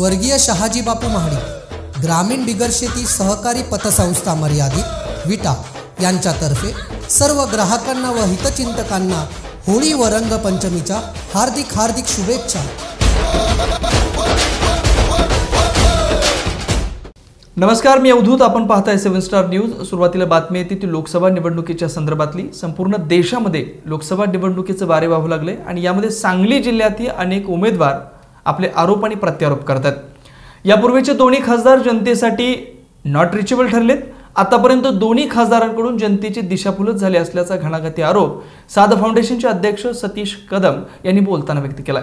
स्वर्गीय शहाजी बापू महाडिक ग्रामीण बिगरशेती सहकारी पतसंस्था मर्यादित विटा यांच्यातर्फे सर्व ग्राहकांना व हितचिंतकांना होळी व रंगपंचमीच्या हार्दिक हार्दिक शुभेच्छा. नमस्कार मी अवधूत. आपण पाहताय सेव्हन स्टार न्यूज. सुरुवातीला बातमी येते ती लोकसभा निवडणुकीच्या संदर्भातली. संपूर्ण देशामध्ये लोकसभा निवडणुकीचे वारे वाहू लागले आणि यामध्ये सांगली जिल्ह्यातील अनेक उमेदवार आपले आरोप आणि प्रत्यारोप करतात. यापूर्वीचे दोन्ही खासदार जनतेसाठी नॉट रिचेबल ठरलेत. आतापर्यंत दोन्ही खासदारांकडून जनतेची दिशाभूलच झाली असल्याचा घणाघाती आरोप साध फाउंडेशनचे अध्यक्ष सतीश कदम यांनी बोलताना व्यक्त केला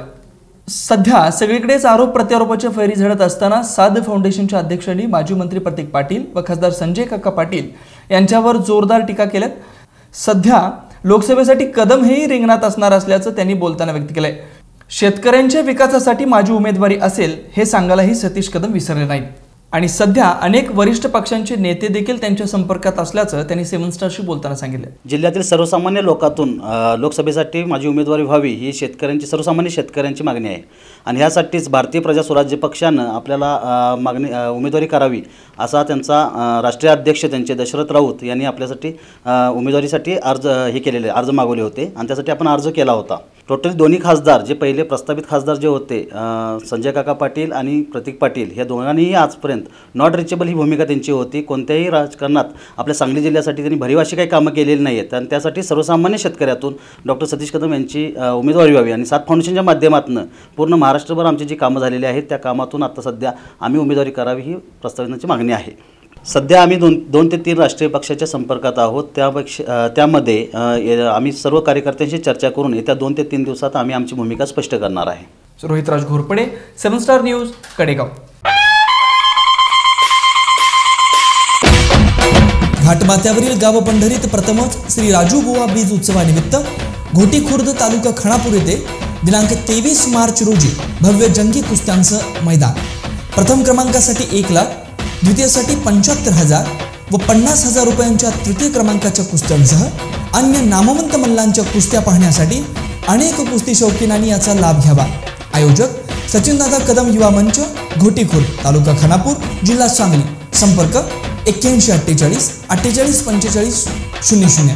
सध्या सगळीकडेच आरोप प्रत्यारोपाच्या फैरी झडत असताना साध फाउंडेशनच्या अध्यक्षांनी माजी मंत्री प्रतीक पाटील व खासदार संजय काका पाटील यांच्यावर जोरदार टीका केल्यात. सध्या लोकसभेसाठी कदम हेही रिंगणात असणार असल्याचं त्यांनी बोलताना व्यक्त केलंय. शेतकऱ्यांच्या विकासासाठी माझी उमेदवारी असेल हे सांगायलाही सतीश कदम विसरले नाहीत. आणि सध्या अनेक वरिष्ठ पक्षांचे नेते देखील त्यांच्या संपर्कात असल्याचं त्यांनी सेव्हन स्टारशी बोलताना सांगितलं. जिल्ह्यातील सर्वसामान्य लोकातून लोकसभेसाठी माझी उमेदवारी व्हावी ही शेतकऱ्यांची सर्वसामान्य शेतकऱ्यांची मागणी आहे. आणि ह्यासाठीच भारतीय प्रजा स्वराज्य पक्षानं आपल्याला मागणी उमेदवारी करावी असा त्यांचा राष्ट्रीय अध्यक्ष त्यांचे दशरथ राऊत यांनी आपल्यासाठी उमेदवारीसाठी अर्ज हे केलेले अर्ज मागवले होते. आणि त्यासाठी आपण अर्ज केला होता. टोटल दोन्ही खासदार जे पहिले प्रस्तावित खासदार जे होते संजय काका पाटील आणि प्रतीक पाटील ह्या दोघांनीही आजपर्यंत नॉट रिचेबल ही भूमिका त्यांची होती. कोणत्याही राजकारणात आपल्या सांगली जिल्ह्यासाठी त्यांनी भरीव अशी काही कामं केलेली नाही आहेत आणि त्यासाठी सर्वसामान्य शेतकऱ्यातून डॉक्टर सतीश कदम यांची उमेदवारी व्हावी आणि सात फाउंडेशनच्या माध्यमातून पूर्ण महाराष्ट्रभर आमची जी कामं झालेली आहेत त्या कामातून आता सध्या आम्ही उमेदवारी करावी ही प्रस्तावनाची मागणी आहे. सध्या आम्ही दोन दोन ते तीन राष्ट्रीय पक्षाच्या संपर्कात आहोत. त्यापेक्षा अ, त्यामध्ये आम्ही सर्व कार्यकर्त्यांशी चर्चा करून येत्या दोन ते तीन दिवसात आम्ही आमची भूमिका स्पष्ट करणार आहे. Rohitraj Ghorpade seven star news Kadegaon. घाटमाथ्यावरील गाव पंढरीत प्रथमच श्री राजू बुवा बीज उत्सवानिमित्त घोटी खुर्द तालुका खानापूर येथे दिनांक तेवीस मार्च रोजी भव्य जंगी कुस्त्यांचं मैदान. प्रथम क्रमांकासाठी एक लाख द्वितीयसाठी पंच्याहत्तर हजार व पन्नास हजार रुपयांच्या तृतीय क्रमांकाच्या कुस्त्यांसह अन्य नामवंत मल्लांच्या कुस्त्या पाहण्यासाठी अनेक कुस्ती शौकीनांनी याचा लाभ घ्यावा. आयोजक सचिनदादा कदम युवा मंच घोटीखोर तालुका खानापूर जिल्हा सांगली. संपर्क एक्क्याऐंशी अठ्ठेचाळीस अठ्ठेचाळीस पंचेचाळीस शून्य शून्य.